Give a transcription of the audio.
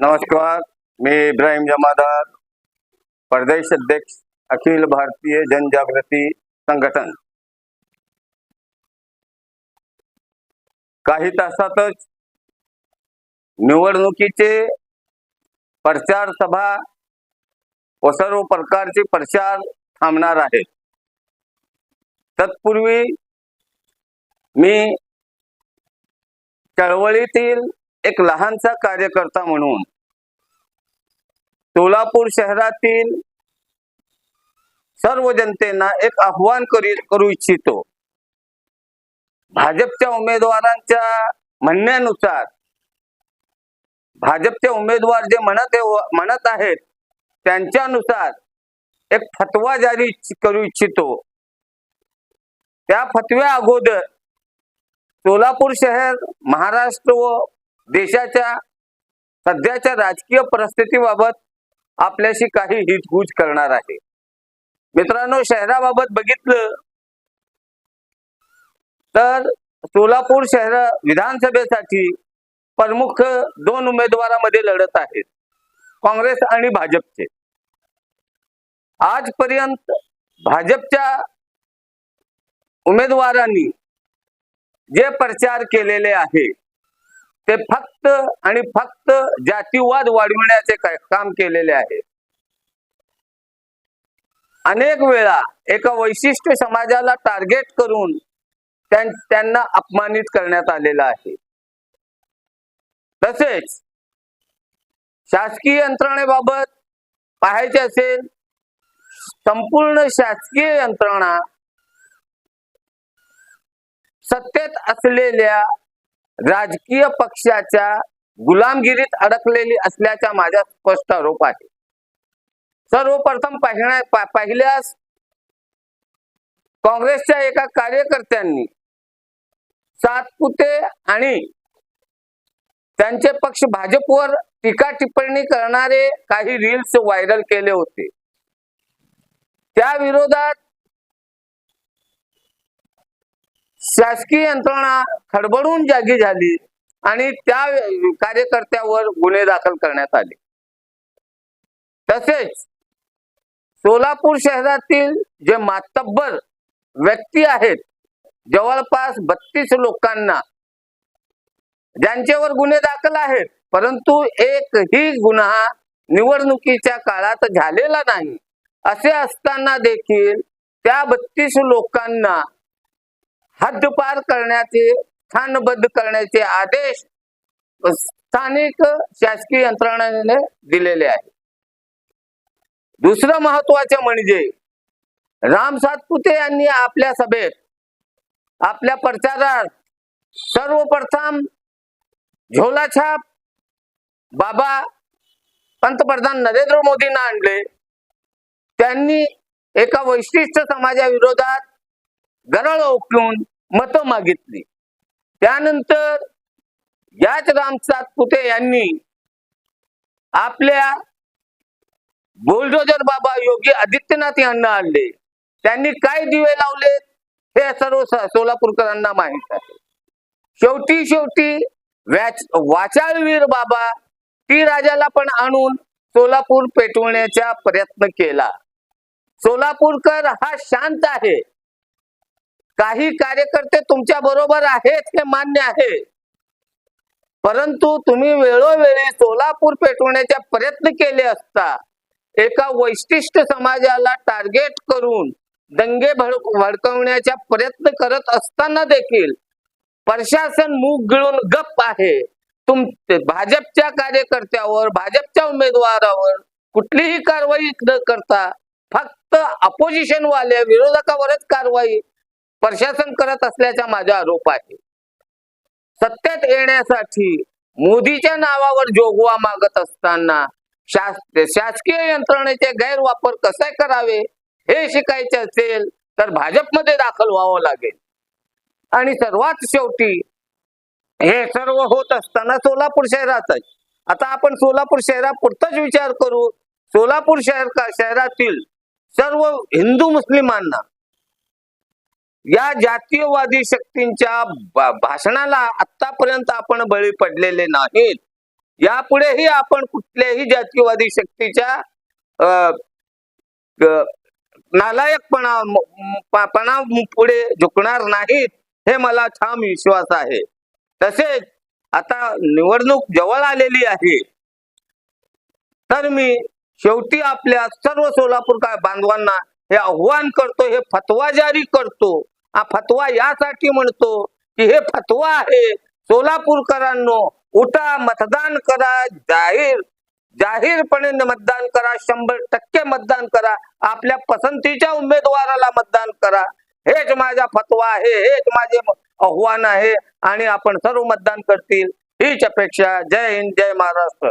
नमस्कार मी इब्राहिम जमादार प्रदेश अध्यक्ष अखिल भारतीय जनजागृती संघटन. काही तासातच निवडणुकीचे प्रचार सभा व सर्व प्रकारचे प्रचार थांबणार आहेत. तत्पूर्वी मी चळवळीतील एक लहानसा कार्यकर्ता म्हणून सोलापूर शहरातील सर्व जनतेना एक आव्हान करू इच्छितो. भाजपच्या उमेदवारांच्या म्हणण्यानुसार भाजपचे उमेदवार जे म्हणत म्हणत आहेत त्यांच्यानुसार एक फतवा जारी करू इच्छितो. त्या फतव्या अगोदर सोलापूर शहर महाराष्ट्र व देशाच्या सध्याच्या राजकीय परिस्थितीबाबत आपल्याशी काही हितगुज करणार आहे. मित्रांनो शहराबाबत बघितलं तर सोलापूर शहर विधानसभेसाठी प्रमुख दोन उमेदवारामध्ये लढत आहेत काँग्रेस आणि भाजपचे. आजपर्यंत भाजपच्या उमेदवारांनी जे प्रचार केलेले आहे ते फक्त आणि फक्त जातीवाद वाढविण्याचे काम केलेले आहे. अनेक वेळा एका वैशिष्ट्य समाजाला टार्गेट करून त्यांना अपमानित करण्यात आलेलं आहे. तसेच शासकीय यंत्रणेबाबत पाहायचे असेल संपूर्ण शासकीय यंत्रणा सत्तेत असलेल्या राजकीय पक्षाच्या गुलामगिरीत अडकलेली असल्याचा माझा स्पष्ट आरोप आहे. सर्वप्रथम पाहिण्या पाहिल्यास काँग्रेसच्या एका कार्यकर्त्यांनी सातपुते आणि त्यांचे पक्ष भाजपवर टीका टिप्पणी करणारे काही रील्स व्हायरल केले होते. त्या विरोधात शासकीय यंत्रणा खडबडून जागी झाली आणि त्या कार्यकर्त्यावर गुन्हे दाखल करण्यात आले. तसेच सोलापूर शहरातील जे मातब्बर व्यक्ती आहेत जवळपास बत्तीस लोकांना ज्यांच्यावर गुन्हे दाखल आहेत परंतु एकही गुन्हा निवडणुकीच्या काळात झालेला नाही. असे असताना देखील त्या बत्तीस लोकांना हद्दपार करण्याचे स्थानबद्ध करण्याचे आदेश स्थानिक शासकीय यंत्रणाने दिलेले आहे दुसरं महत्वाचं म्हणजे राम सातपुते यांनी आपल्या सभेत आपल्या प्रचारात सर्वप्रथम झोलाछाप बाबा पंतप्रधान नरेंद्र मोदींना आणले. त्यांनी एका वैशिष्ट्य समाजाविरोधात गरळ ओकून मतं मागितली. त्यानंतर याच राम सातपुते यांनी आपल्या बुलडोजर बाबा योगी आदित्यनाथ यांना आणले. त्यांनी काय दिवे लावले हे सर्व सोलापूरकरांना माहीत आहे. शेवटी शेवटी वाचाळवीर बाबा ती राजाला पण आणून सोलापूर पेटवण्याचा प्रयत्न केला. सोलापूरकर हा शांत आहे. काही कार्यकर्ते तुमच्या बरोबर आहेत हे मान्य आहे. परंतु तुम्ही वेळोवेळी सोलापूर पेटवण्याचा प्रयत्न केले असता एका वैशिष्ट्य समाजाला टार्गेट करून दंगे भडक भडकवण्याचा प्रयत्न करत असताना देखील प्रशासन मूग गिळून गप्प आहे. तुम भाजपच्या कार्यकर्त्यावर भाजपच्या उमेदवारावर कुठलीही कारवाई न करता फक्त अपोजिशन वाल्या विरोधकावरच कारवाई प्रशासन करत असल्याचा माझा आरोप आहे सत्तेत येण्यासाठी मोदीच्या नावावर जोगवा मागत असताना शास- शासकीय यंत्रणेचे गैरवापर कसे करावे हे शिकायचे असेल तर भाजपमध्ये दाखल व्हावं लागेल. आणि सर्वात शेवटी हे सर्व होत असताना सोलापूर शहरातच. आता आपण सोलापूर शहरापुरताच विचार करू. सोलापूर शहर का शहरातील सर्व हिंदू मुस्लिमांना या जातीयवादी शक्तींच्या भाषणाला आतापर्यंत आपण बळी पडलेले नाहीत. यापुढेही आपण कुठल्याही जातीयवादी शक्तीच्या अ, नालायकपणा पुढे झुकणार नाहीत हे मला ठाम विश्वास आहे. तसेच आता निवडणूक जवळ आलेली आहे. तर मी शेवटी आपल्या सर्व सोलापूर काय बांधवांना हे आव्हान करतो हे फतवा जारी करतो. हा फतवा यासाठी म्हणतो की हे फतवा आहे सोलापूरकरांनो उठा मतदान करा जाहीर जाहीरपणे मतदान करा शंभर टक्के मतदान करा आपल्या पसंतीच्या उमेदवाराला मतदान करा. हेच माझा फतवा आहे हेच माझे आव्हान आहे आणि आपण सर्व मतदान करतील. हीच अपेक्षा. जय हिंद जय महाराष्ट्र.